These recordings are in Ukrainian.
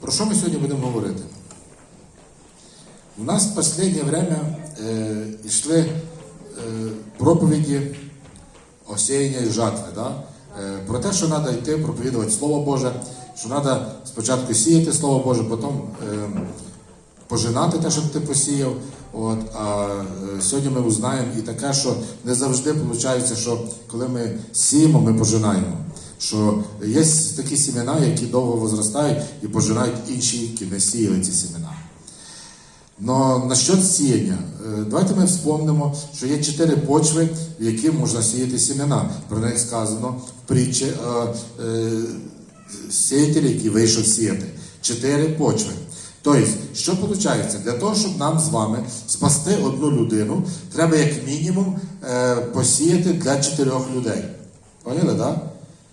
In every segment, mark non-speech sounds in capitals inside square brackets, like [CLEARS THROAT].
Про що ми сьогодні будемо говорити? У нас в останнє время е, йшли е, проповіді і жатви. Да? Е, про те, що треба йти проповідувати Слово Боже, що треба спочатку сіяти Слово Боже, потім е, пожинати те, що ти посіяв. От, а е, сьогодні ми узнаємо і таке, що не завжди виходить, що коли ми сіємо, ми пожинаємо. Що є такі сімена, які довго возростають і пожирають інші, які не сіяли ці сімена. Но насчет сіяння, е, давайте ми вспомнимо, що є чотири почви, в які можна сіяти сімена. Про них сказано в притчі е, е, сіятель, який вийшов сіяти. Чотири почви. Тобто, що виходить? Для того, щоб нам з вами спасти одну людину, треба як мінімум посіяти для чотирьох людей. Поняли, так? Да?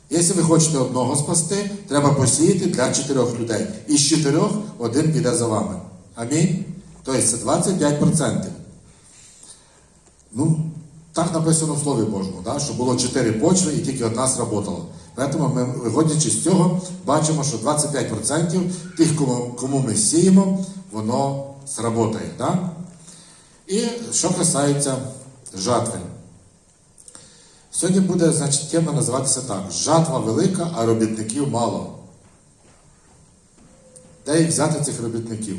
Якщо ви хочете одного спасти, треба посіяти для чотирьох людей. Із чотирьох один піде за вами. Амінь. Тобто це 25%. Ну, так написано в Слові Божому, да? що було чотири почви і тільки одна сработала. Тому ми, виходячи з цього, бачимо, що 25% тих, кому, кому ми сіємо, воно сработає. Да? І що касається жатви. Сьогодні буде, значить, тема називатися так: жатва велика, а робітників мало. Де їх взяти цих робітників?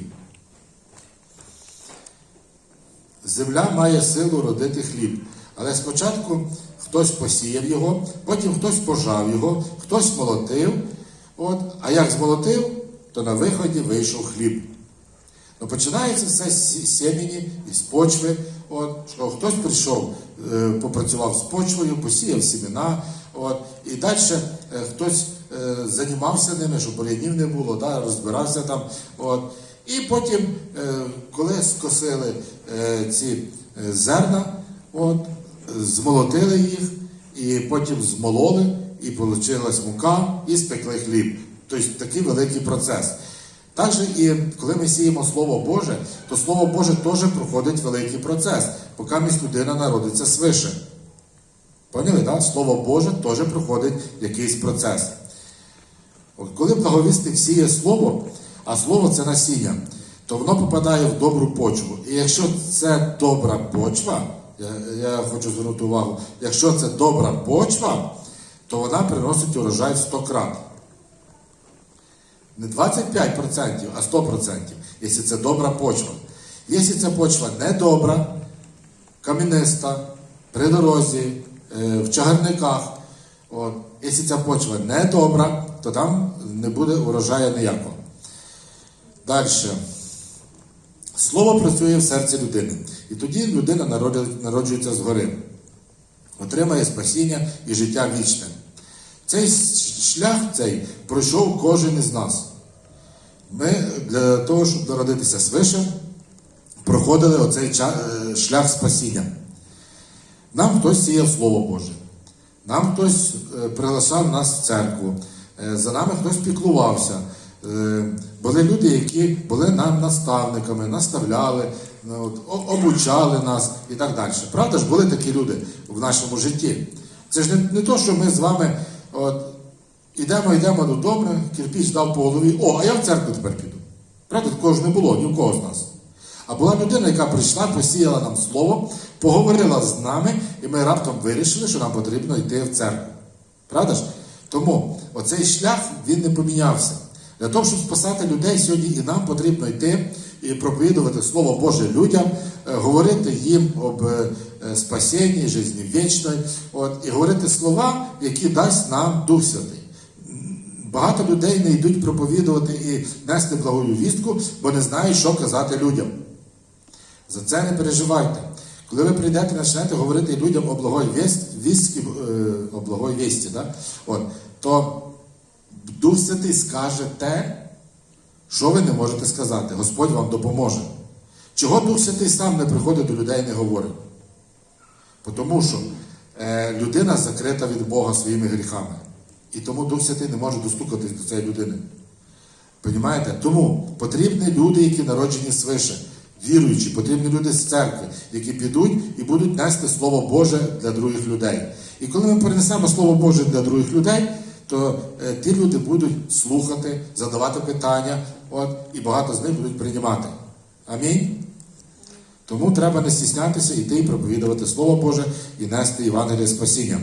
Земля має силу родити хліб. Але спочатку хтось посіяв його, потім хтось пожав його, хтось молотив. От, а як змолотив, то на виході вийшов хліб. Ну, починається все з сімені, із почви. От, що хтось прийшов, попрацював з почвою, посіяв сімена. От, і далі е, хтось е, займався ними, щоб бур'янів не було, да, розбирався там. От. І потім, е, коли скосили е, ці е, зерна, от, змолотили їх, і потім змололи, і вийшла мука, і спекли хліб. Тобто такий великий процес. Також і коли ми сіємо Слово Боже, то Слово Боже теж проходить великий процес, поки місь людина народиться свише. Поняли, так? Слово Боже теж проходить якийсь процес. От коли благовістик сіє слово, а слово це насіння, то воно попадає в добру почву. І якщо це добра почва, я, я хочу звернути увагу, якщо це добра почва, то вона приносить урожай в 100 крат. Не 25%, а 100%, якщо це добра почва. Якщо ця почва не добра, кам'яниста, при дорозі, е, в чагарниках, от, якщо ця почва не добра, то там не буде урожаю ніякого. Далі. Слово працює в серці людини. І тоді людина народжується згори, отримає спасіння і життя вічне. Цей шлях цей пройшов кожен із нас. Ми для того, щоб народитися свише, проходили оцей е, шлях спасіння. Нам хтось сіяв Слово Боже, нам хтось е, приглашав нас в церкву, е, за нами хтось піклувався. Були люди, які були нам наставниками, наставляли, ну, обучали нас і так далі. Правда ж, були такі люди в нашому житті. Це ж не, не то, що ми з вами от, ідемо, йдемо додому, кирпіч дав по голові, о, а я в церкву тепер піду. Правда, такого ж не було ні в кого з нас. А була людина, яка прийшла, посіяла нам слово, поговорила з нами, і ми раптом вирішили, що нам потрібно йти в церкву. Правда ж? Тому оцей шлях він не помінявся. Для того, щоб спасати людей, сьогодні і нам потрібно йти і проповідувати Слово Боже людям, е, говорити їм об е, е, житті вічної, от, і говорити слова, які дасть нам Дух Святий. Багато людей не йдуть проповідувати і нести благою вістку, бо не знають, що казати людям. За це не переживайте. Коли ви прийдете і почнете говорити людям о благої вісті, е, о благої вісті, да? От, то Дух Святий скаже те, що ви не можете сказати. Господь вам допоможе. Чого Дух Святий сам не приходить до людей і не говорить? Тому що е, людина закрита від Бога своїми гріхами. І тому Дух Святий не може достукатись до цієї людини. Понімаєте? Тому потрібні люди, які народжені свише, віруючі, потрібні люди з церкви, які підуть і будуть нести Слово Боже для других людей. І коли ми перенесемо Слово Боже для других людей, то е, ті люди будуть слухати, задавати питання, от, і багато з них будуть приймати. Амінь. Тому треба не стіснятися йти і проповідувати Слово Боже і нести Євангеліє спасіння.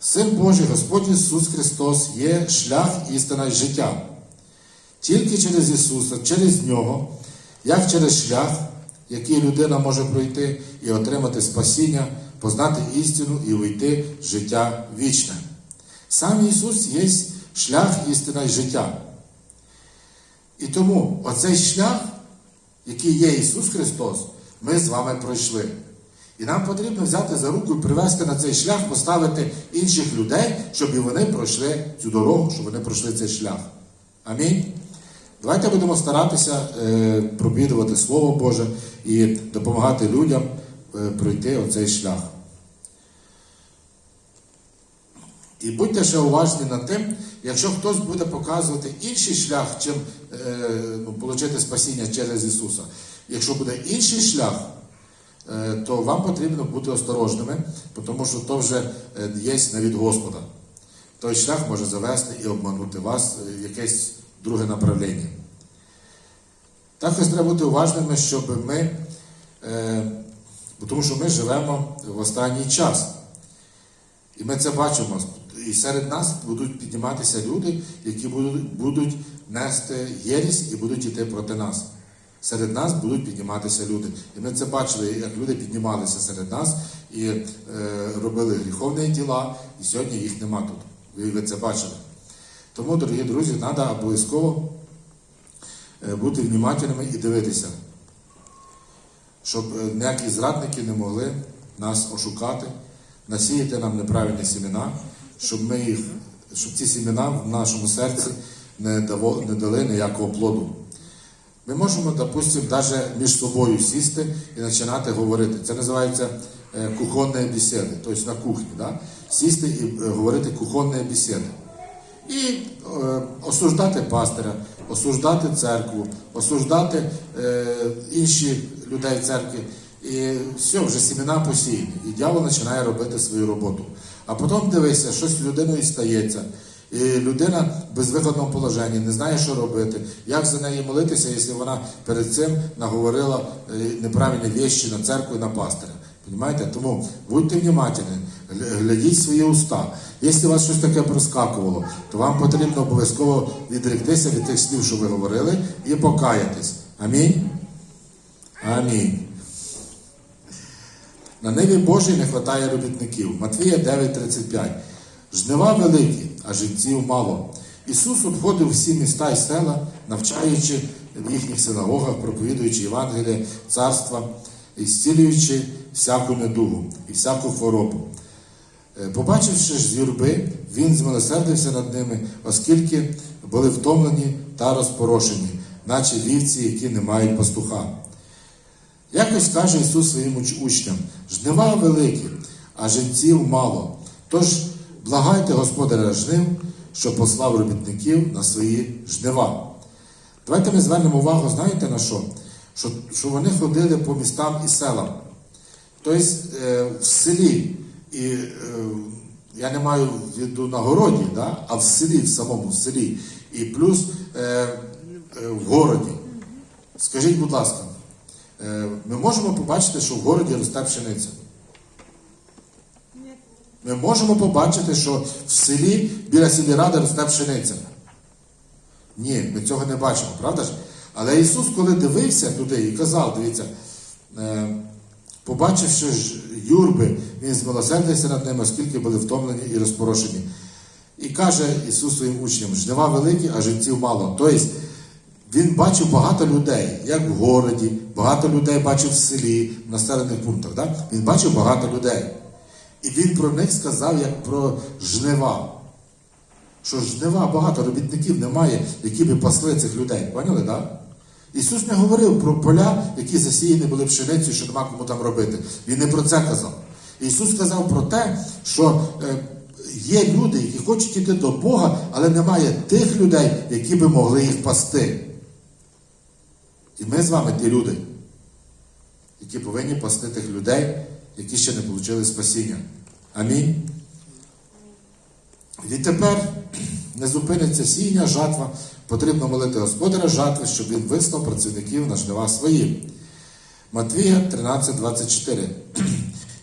Син Божий, Господь Ісус Христос є шлях, істина і життя. Тільки через Ісуса, через Нього, як через шлях, який людина може пройти і отримати спасіння, познати істину і увійти в життя вічне. Сам Ісус є шлях, істина і життя. І тому оцей шлях, який є Ісус Христос, ми з вами пройшли. І нам потрібно взяти за руку і привести на цей шлях, поставити інших людей, щоб і вони пройшли цю дорогу, щоб вони пройшли цей шлях. Амінь. Давайте будемо старатися е, проповідувати Слово Боже і допомагати людям е, пройти оцей шлях. І будьте ще уважні над тим, якщо хтось буде показувати інший шлях, чим е, ну, отримати спасіння через Ісуса. Якщо буде інший шлях, то вам потрібно бути осторожними, тому що то вже е, є не від Господа. Той шлях може завести і обманути вас е, в якесь друге направлення. Також треба бути уважними, щоб ми, е, тому що ми живемо в останній час. І ми це бачимо. І серед нас будуть підніматися люди, які будуть нести єрість і будуть йти проти нас. Серед нас будуть підніматися люди. І ми це бачили, як люди піднімалися серед нас і е, робили гріховні діла, і сьогодні їх нема тут. Ви, ви це бачили. Тому, дорогі друзі, треба обов'язково е, бути внимательними і дивитися, щоб е, ніякі зрадники не могли нас ошукати, насіяти нам неправильні семена, щоб ми їх, щоб ці семена в нашому серці не, даво, не дали ніякого плоду. Ми можемо, допустимо, навіть між собою сісти і починати говорити. Це називається е, кухонні бесіди, тобто на кухні. Да? Сісти і е, говорити кухонні бесіди. І е, осуждати пастиря, осуждати церкву, осуждати е, інші людей в церкві. І все, вже сімена посіяні. І дьявол починає робити свою роботу. А потім дивися, щось з людиною стається. І людина в безвиходному положенні, не знає, що робити, як за неї молитися, якщо вона перед цим наговорила е, неправильні вещі на церкву і на пастиря. Понимаєте? Тому будьте внимательні, глядіть свої уста. Якщо у вас щось таке проскакувало, то вам потрібно обов'язково відректися від тих слів, що ви говорили, і покаятись. Амінь. Амінь. На ниві Божій не вистачає робітників. Матвія 9:35. Жнива великі, а жінців мало. Ісус обходив всі міста і села, навчаючи в їхніх синагогах, проповідуючи Євангеліє, царства, і зцілюючи всяку недугу і всяку хворобу. Е, Побачивши ж юрби, він змилосердився над ними, оскільки були втомлені та розпорошені, наче вівці, які не мають пастуха. Якось каже Ісус своїм учням: жнива великі, а жінців мало. Тож благайте Господаря жнив, що послав робітників на свої жнива. Давайте ми звернемо увагу, знаєте на що? Що, що вони ходили по містам і селам. Тобто е, в селі, і е, я не маю в виду на городі, да? а в селі, в самому селі, і плюс е, е, в городі. Скажіть, будь ласка, е, ми можемо побачити, що в городі росте пшениця? Ми можемо побачити, що в селі біля сільради росте пшениця. Ні, ми цього не бачимо, правда ж? Але Ісус, коли дивився туди і казав, дивіться, е, побачивши юрби, Він змилосердився над ними, оскільки були втомлені і розпорошені. І каже Ісус своїм учням: жнива великі, а жінців мало. Тобто він бачив багато людей, як в городі, багато людей бачив в селі, в населених пунктах. Да? Він бачив багато людей. І він про них сказав як про жнива. Що жнива багато робітників немає, які би пасли цих людей. Поняли, так? Да? Ісус не говорив про поля, які засіяні були пшеницею, що нема кому там робити. Він не про це казав. Ісус сказав про те, що е, є люди, які хочуть йти до Бога, але немає тих людей, які би могли їх пасти. І ми з вами ті люди, які повинні пасти тих людей, які ще не отримали спасіння. Амінь. Відтепер не зупиниться сіння, жатва, потрібно молити Господаря жатви, щоб він вислав працівників на жнива свої. Матвія 13:24.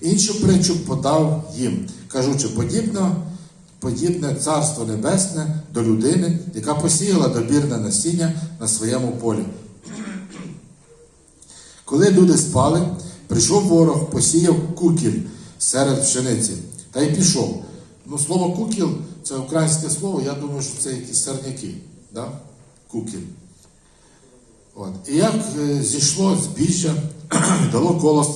Іншу притчу подав їм, кажучи, подібно, подібне царство небесне до людини, яка посіяла добірне насіння на своєму полі. Коли люди спали, прийшов ворог, посіяв кукіль серед пшениці та й пішов. Ну, слово кукіл це українське слово, я думаю, що це якісь сорняки. Да? Кукіль. От. І як е, зійшло збіжжя, [CLEARS THROAT] дало колос,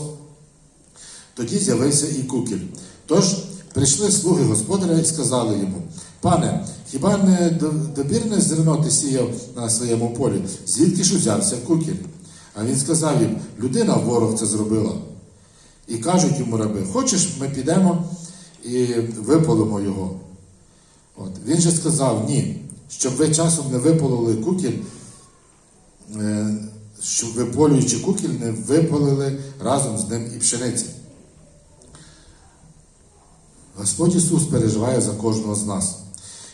тоді з'явився і кукіль. Тож прийшли слуги господаря і сказали йому: Пане, хіба не добірне зерно ти сіяв на своєму полі? Звідки ж узявся кукіль? А він сказав їм: людина ворог це зробила. І кажуть йому раби: Хочеш, ми підемо і виполимо його. От. Він же сказав: ні, щоб ви часом не випололи кукіль, е, щоб виполюючи кукіль, не випалили разом з ним і пшениці. Господь Ісус переживає за кожного з нас.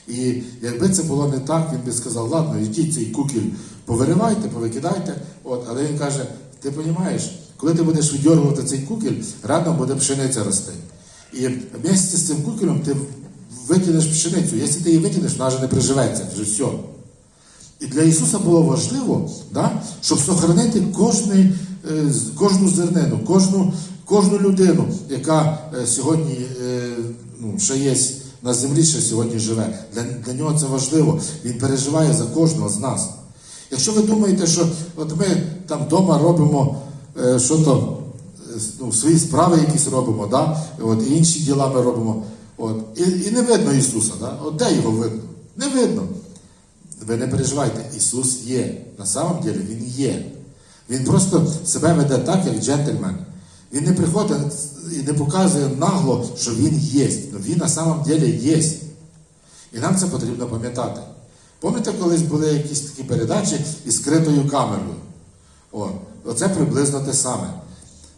І якби це було не так, Він би сказав, ладно, йдіть цей кукіль, повиривайте, повикидайте. От, але він каже: ти розумієш, коли ти будеш видьоргувати цей кукіль, рядом буде пшениця рости. І вместе з цим кукілем ти викинеш пшеницю. Якщо ти її викинеш, вона вже не приживеться, вже все. І для Ісуса було важливо, да, щоб сохранити кожний, е, кожну зернину, кожну, кожну людину, яка е, сьогодні е, ну, ще є на землі, ще сьогодні живе. Для, для нього це важливо. Він переживає за кожного з нас. Якщо ви думаєте, що от ми там вдома робимо е, що то, е, ну, свої справи якісь робимо, да? от, і інші діла ми робимо, от, і, і не видно Ісуса, да? от де його видно? Не видно. Ви не переживайте, Ісус є. На самом деле Він є. Він просто себе веде так, як джентльмен. Він не приходить і не показує нагло, що Він є. Но Він на самом деле є. І нам це потрібно пам'ятати. Пам'ятаєте, колись були якісь такі передачі із скритою камерою? О, оце приблизно те саме.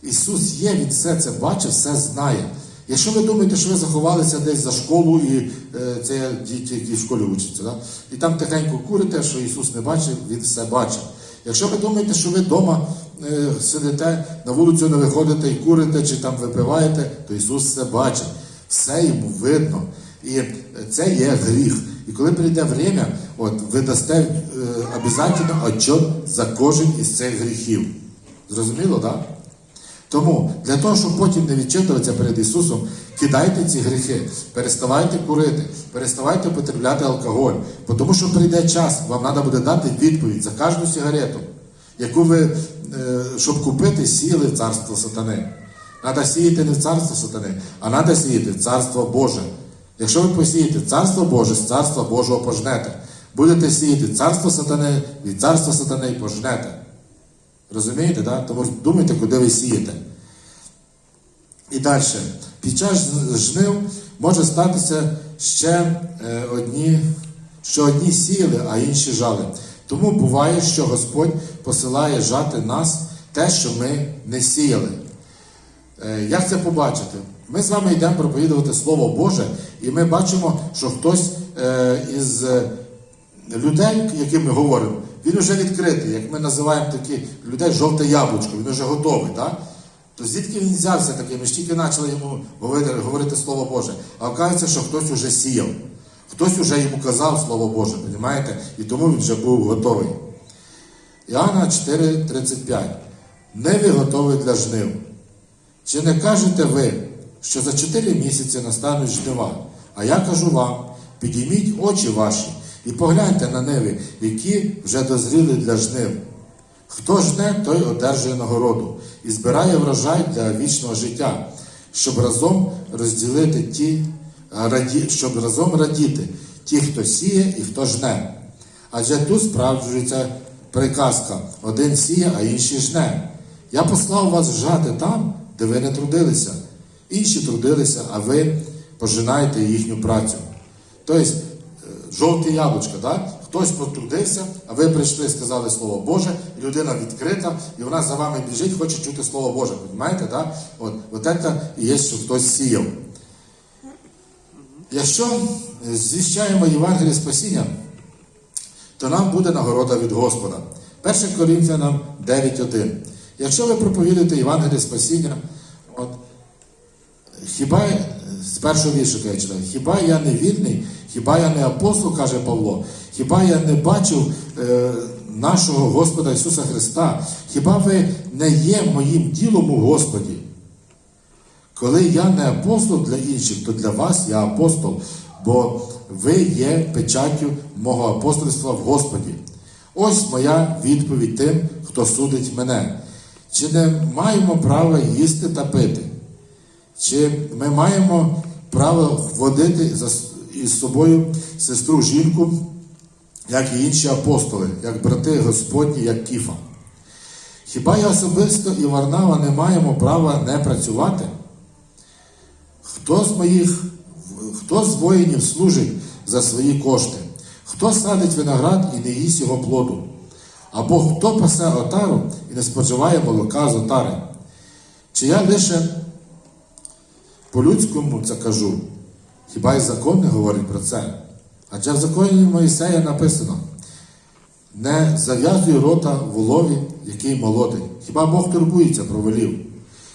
Ісус є, Він все це бачить, все знає. Якщо ви думаєте, що ви заховалися десь за школу, і е, це діти, які в школі вчаться, да? і там тихенько курите, що Ісус не бачив, Він все бачить. Якщо ви думаєте, що ви вдома е, сидите, на вулицю не виходите і курите, чи там випиваєте, то Ісус все бачить, все йому видно. І це є гріх. І коли прийде время, от, ви дасте е, обов'язково отчет за кожен із цих гріхів. Зрозуміло, так? Тому для того, щоб потім не відчитуватися перед Ісусом, кидайте ці гріхи, переставайте курити, переставайте потребляти алкоголь. Тому що прийде час, вам треба буде дати відповідь за кожну сигарету, яку ви, е, щоб купити, сіяли в царство сатани. Треба сіяти не в царство сатани, а треба сіяти в царство Боже. Якщо ви посієте царство Боже, з царства Божого пожнете. Будете сіяти царство сатани, від царства сатани пожнете. Розумієте, да? Тому думайте, куди ви сієте. І далі. Під час жнив може статися ще е, одні, що одні сіяли, а інші жали. Тому буває, що Господь посилає жати нас те, що ми не сіяли. Е, Як це побачити? Ми з вами йдемо проповідувати Слово Боже, і ми бачимо, що хтось е, із е, людей, яким ми говоримо, він вже відкритий, як ми називаємо такі людей жовте яблучко, він вже готовий. Так? То звідки він взявся такий? Ми ж тільки почали йому говорити, говорити Слово Боже. А оказується, що хтось уже сіяв, хтось уже йому казав Слово Боже, розумієте? І тому він вже був готовий. Іоанна 4,35. Не ви готові для жнив. Чи не кажете ви, що за чотири місяці настануть жнива? А я кажу вам: підійміть очі ваші і погляньте на ниви, які вже дозріли для жнив. Хто жне, той одержує нагороду і збирає врожай для вічного життя, щоб разом розділити ті, раді, щоб разом радіти ті, хто сіє і хто жне. Адже тут справджується приказка: один сіє, а інший жне. Я послав вас жати там, де ви не трудилися. Інші трудилися, а ви пожинаєте їхню працю. Тобто, е, жовте яблучко, так? Хтось потрудився, а ви прийшли і сказали Слово Боже, людина відкрита, і вона за вами біжить, хоче чути Слово Боже. Розумієте, так? От, от це і є, що хтось сіяв. Якщо е, звіщаємо Євангеліє спасіння, то нам буде нагорода від Господа. 1 Коринфянам 9.1. Якщо ви проповідуєте Євангеліє спасіння, от, хіба я- з першого віршика я читаю, хіба я не вільний, хіба я не апостол, каже Павло, хіба я не бачив е, нашого Господа Ісуса Христа, хіба ви не є моїм ділом у Господі? Коли я не апостол для інших, то для вас я апостол, бо ви є печаттю мого апостольства в Господі. Ось моя відповідь тим, хто судить мене. Чи не маємо права їсти та пити? Чи ми маємо право водити із собою сестру жінку, як і інші апостоли, як брати Господні, як Кіфа? Хіба я особисто і Варнава не маємо права не працювати? Хто з моїх, хто з воїнів служить за свої кошти? Хто садить виноград і не їсть його плоду? Або хто пасе отару і не споживає молока з отари? Чи я лише по-людському це кажу? Хіба й закон не говорить про це? Адже в законі Моїсея написано: не зав'язуй рота волові, який молодий. Хіба Бог турбується про волів?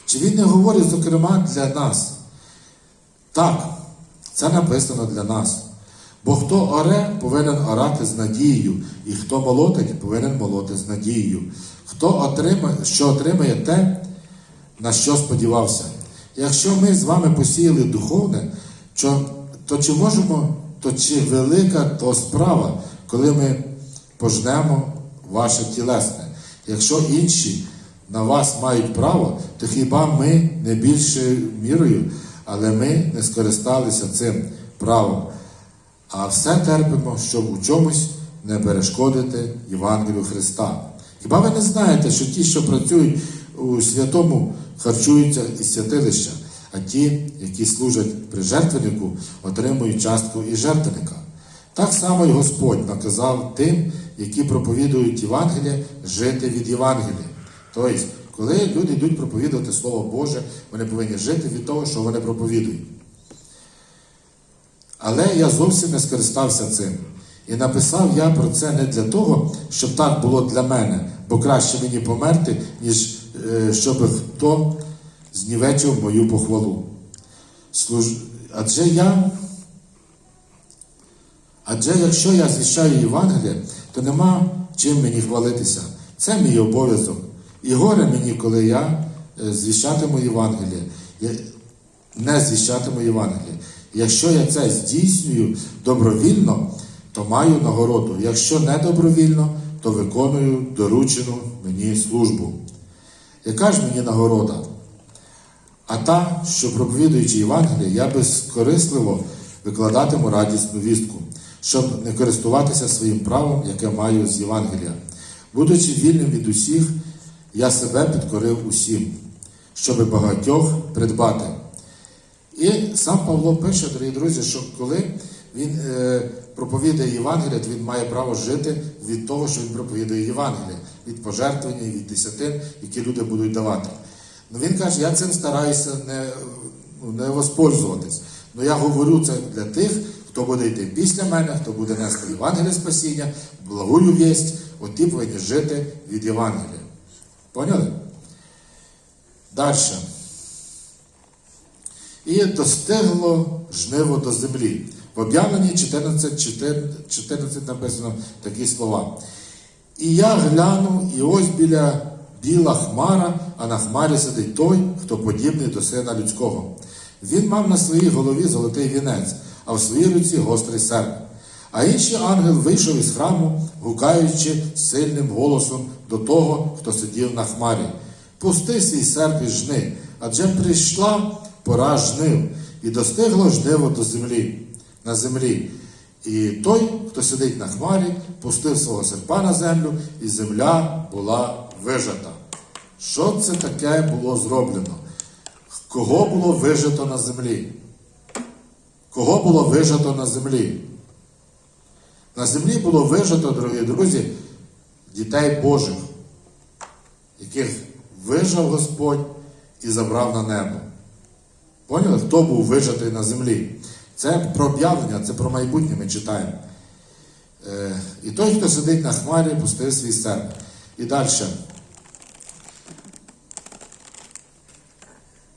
Чи він не говорить, зокрема, для нас? Так, це написано для нас. Бо хто оре, повинен орати з надією, і хто молотить, повинен молоти з надією. Хто отримає, що отримає те, на що сподівався. Якщо ми з вами посіяли духовне, то чи можемо, то чи велика то справа, коли ми пожнемо ваше тілесне? Якщо інші на вас мають право, то хіба ми не більшою мірою, але ми не скористалися цим правом. А все терпимо, щоб у чомусь не перешкодити Євангелію Христа. Хіба ви не знаєте, що ті, що працюють у святому, харчуються із святилища, а ті, які служать при жертвеннику, отримують частку із жертвенника? Так само й Господь наказав тим, які проповідують Євангеліє, жити від Євангелія. Тобто, коли люди йдуть проповідувати Слово Боже, вони повинні жити від того, що вони проповідують. Але я зовсім не скористався цим. І написав я про це не для того, щоб так було для мене, бо краще мені померти, ніж щоб хто знівечив мою похвалу. Адже я. Адже якщо я звіщаю Євангеліє, то нема чим мені хвалитися. Це мій обов'язок. І горе мені, коли я е, звіщатиму Євангеліє, не звіщатиму Євангеліє. Якщо я це здійснюю добровільно, то маю нагороду. Якщо не добровільно, то виконую доручену мені службу. Яка ж мені нагорода? А та, що проповідуючи Євангеліє, я безкорисливо викладатиму радісну вістку, щоб не користуватися своїм правом, яке маю з Євангелія. Будучи вільним від усіх, я себе підкорив усім, щоб багатьох придбати. І сам Павло пише, дорогі друзі, що коли він е, проповідує Євангелія, то він має право жити від того, що він проповідує Євангелія, від пожертвування, від десятин, які люди будуть давати. Ну він каже, я цим стараюся не, ну, не воспользуватись. Ну я говорю це для тих, хто буде йти після мене, хто буде нести Євангеліє спасіння, благую вість, от повинні жити від Євангелія. Поняли? Далі. І достигло жниво до землі. В об'явленні 14, 14, 14 написано такі слова. І я гляну, і ось біля біла хмара, а на хмарі сидить той, хто подібний до сина людського. Він мав на своїй голові золотий вінець, а в своїй руці гострий серп. А інший ангел вийшов із храму, гукаючи сильним голосом до того, хто сидів на хмарі. Пусти свій серп і жни, адже прийшла пора жнив, і достигло жниво до землі, на землі. І той, хто сидить на хмарі, пустив свого серпа на землю, і земля була вижата. Що це таке було зроблено? Кого було вижито на землі? Кого було вижато на землі? На землі було вижато, дорогі друзі, дітей Божих, яких вижав Господь і забрав на небо. Поняли, хто був вижатий на землі? Це про об'явлення, це про майбутнє ми читаємо. Е, і той, хто сидить на хмарі, пустив свій серп. І далі.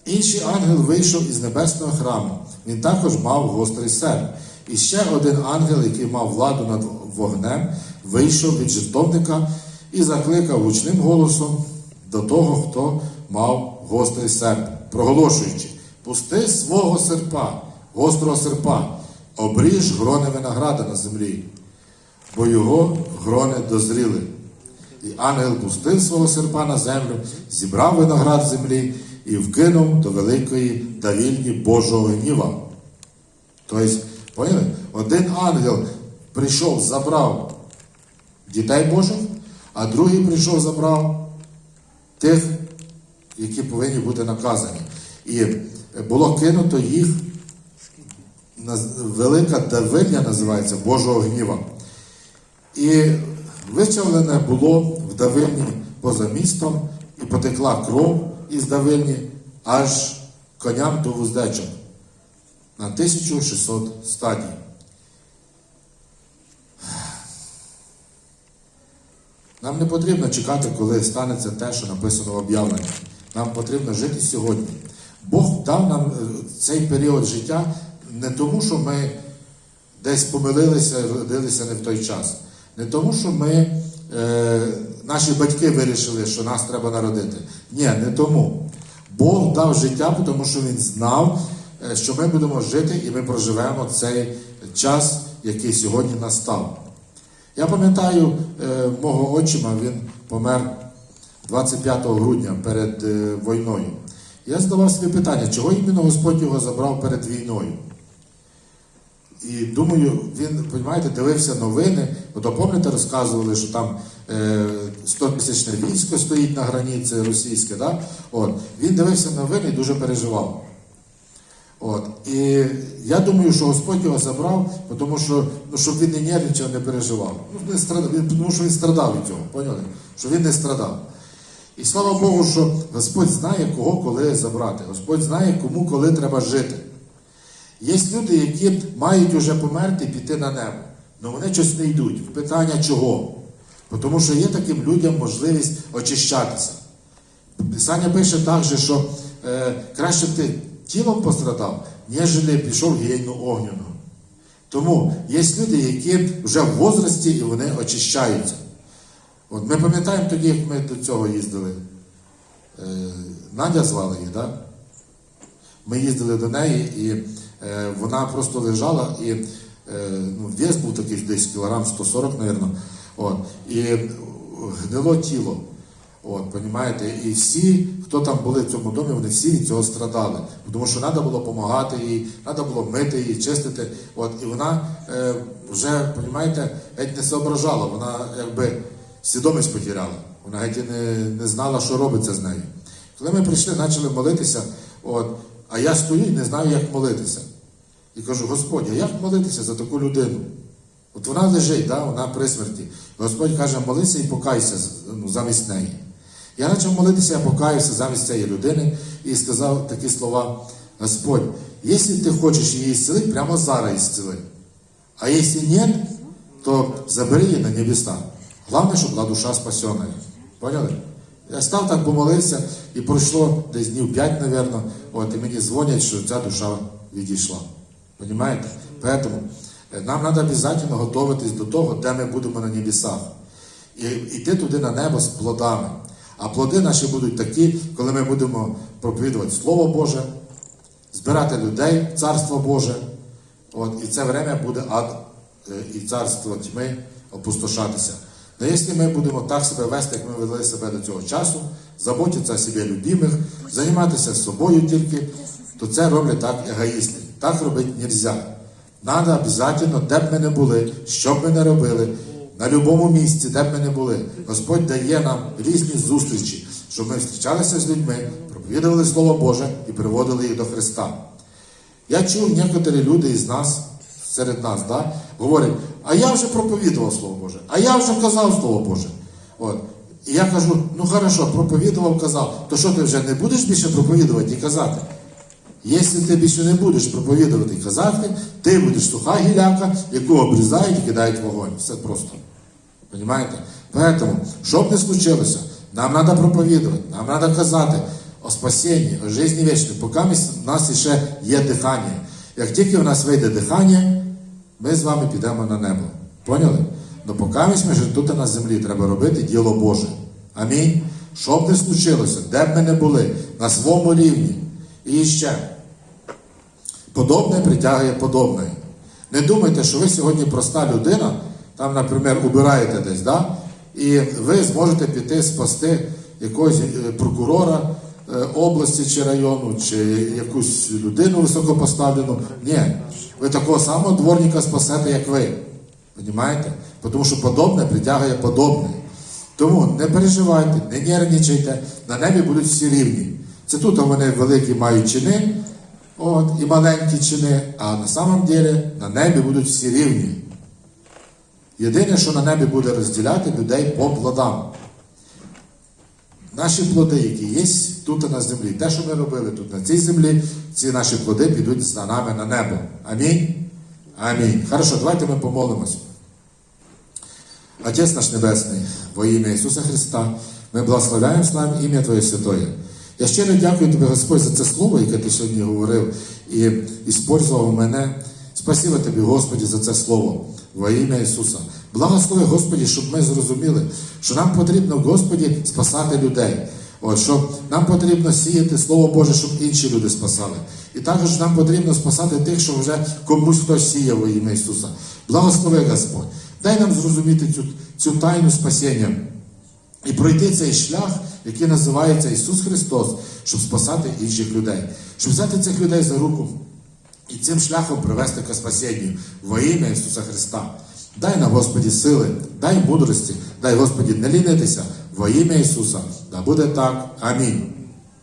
Інший ангел вийшов із небесного храму. Він також мав гострий серп. І ще один ангел, який мав владу над вогнем, вийшов від жертовника і закликав гучним голосом до того, хто мав гострий серп, проголошуючи: Пусти свого серпа, гострого серпа, обріж грони винограда на землі, бо його грони дозріли. І ангел пустив свого серпа на землю, зібрав виноград землі і вкинув до великої давільні Божого гніва. Тобто, поняли? Один ангел прийшов, забрав дітей Божих, а другий прийшов, забрав тих, які повинні бути наказані. І було кинуто їх, велика давильня називається Божого гніва. І вичавлене було в давильні поза містом, і потекла кров із давильні аж коням до вуздечок на 1600 стадій. Нам не потрібно чекати, коли станеться те, що написано в об'явленні. Нам потрібно жити сьогодні. Бог дав нам е, цей період життя не тому, що ми десь помилилися родилися не в той час. Не тому, що ми, е, наші батьки вирішили, що нас треба народити. Ні, не тому. Бог дав життя, тому що Він знав, е, що ми будемо жити і ми проживемо цей час, який сьогодні настав. Я пам'ятаю е, мого отчима, він помер 25 грудня перед е, війною. Я задавав собі питання, чого іменно Господь його забрав перед війною. І думаю, він, розумієте, дивився новини. Ото пам'ятаєте, розказували, що там е, 100 тисячне військо стоїть на границі російське. Да? От. Він дивився новини і дуже переживав. От. І я думаю, що Господь його забрав, тому що, ну, щоб він не нервничав, не переживав. Ну, не страдав, він, тому що він страдав від цього, поняли? Що він не страдав. І слава Богу, що Господь знає, кого коли забрати. Господь знає, кому коли треба жити. Є люди, які мають уже померти і піти на небо, але вони щось не йдуть. Питання чого? Тому що є таким людям можливість очищатися. Писання пише так, же, що е, краще б ти тілом пострадав, ніж пішов гієнну огняну. Тому є люди, які вже в возрасті і вони очищаються. От ми пам'ятаємо тоді, як ми до цього їздили. Е, Надя звали її, так? Да? Ми їздили до неї, і вона просто лежала, і е, ну, вес був такий десь кілограм 140, мабуть. От, і гнило тіло. От, понімаєте? І всі, хто там були в цьому домі, вони всі від цього страдали. Тому що треба було допомагати їй, треба було мити її, чистити. От, і вона е, вже, понімаєте, геть не соображала, вона якби свідомість потеряла. Вона геть не, не знала, що робиться з нею. Коли ми прийшли, почали молитися, от, а я стою і не знаю, як молитися. І кажу, Господь, а як молитися за таку людину? От вона лежить, да, вона при смерті. Господь каже, молися і покайся ну, замість неї. Я почав молитися, я покаюся замість цієї людини і сказав такі слова: Господь, якщо ти хочеш її зцілити, прямо зараз зціли. А якщо ні, то забери її на небеса. Головне, щоб була душа спасена. Поняли? Я став так помолився, і пройшло десь днів 5, мабуть, от, і мені дзвонять, що ця душа відійшла. Понимаєте? Поэтому е, нам треба обов'язково готуватись до того, де ми будемо на небесах. І йти туди на небо з плодами. А плоди наші будуть такі, коли ми будемо проповідувати Слово Боже, збирати людей Царство Боже. От, і це время буде ад е, і царство тьми опустошатися. Но якщо ми будемо так себе вести, як ми вели себе до цього часу, заботитися о любимих, займатися собою тільки, то це роблять так егоїсти. Так робити не можна. Треба обов'язково, де б ми не були, що б ми не робили, на будь-якому місці, де б ми не були. Господь дає нам різні зустрічі, щоб ми зустрічалися з людьми, проповідували Слово Боже і приводили їх до Христа. Я чув некоторі люди із нас, серед нас, да, говорять, а я вже проповідував Слово Боже, а я вже казав Слово Боже. От. І я кажу, ну хорошо, проповідував, казав, то що ти вже не будеш більше проповідувати і казати? Якщо ти більше не будеш проповідувати і казати, ти будеш суха гіляка, яку обрізають і кидають вогонь. Все просто. Понимаєте? Поэтому, що б не случилося, нам треба проповідувати, нам треба казати о спасінні, о житті вічній, поки в нас ще є дихання. Як тільки в нас вийде дихання, ми з вами підемо на небо. Поняли? Но поки ми ще тут на землі треба робити діло Боже. Амінь. Що б не случилося, де б ми не були, на своєму рівні. І ще. Подобне притягує подобне. Не думайте, що ви сьогодні проста людина, там, наприклад, убираєте десь, да? і ви зможете піти спасти якогось е, прокурора е, області чи району, чи якусь людину високопоставлену. Ні. Ви такого самого дворника спасете, як ви. Понімаєте? Тому що подобне притягує подобне. Тому не переживайте, не нервничайте, на небі будуть всі рівні. Це тут вони великі мають чини, от, і маленькі чини, а на самом деле на небі будуть всі рівні. Єдине, що на небі буде розділяти людей по плодам. Наші плоди, які є тут на землі, те, що ми робили тут на цій землі, ці наші плоди підуть за нами на небо. Амінь. Амінь. Хорошо, давайте ми помолимось. Отець наш Небесний, во ім'я Ісуса Христа, ми благословляємо славимо ім'я Твоє Святое. Я щиро дякую Тобі, Господь, за це слово, яке ти сьогодні говорив і іспользував мене. Спасибо Тобі, Господі, за це слово во ім'я Ісуса. Благослови, Господі, щоб ми зрозуміли, що нам потрібно, Господі, спасати людей. От, що нам потрібно сіяти Слово Боже, щоб інші люди спасали. І також нам потрібно спасати тих, що вже комусь хтось сіяв во ім'я Ісуса. Благослови Господь. Дай нам зрозуміти цю, цю тайну спасіння і пройти цей шлях, який називається Ісус Христос, щоб спасати інших людей, щоб взяти цих людей за руку і цим шляхом привести к спасінню во ім'я Ісуса Христа. Дай нам, Господі, сили, дай мудрості, дай, Господі, не лінитися во ім'я Ісуса. Да буде так. Амінь.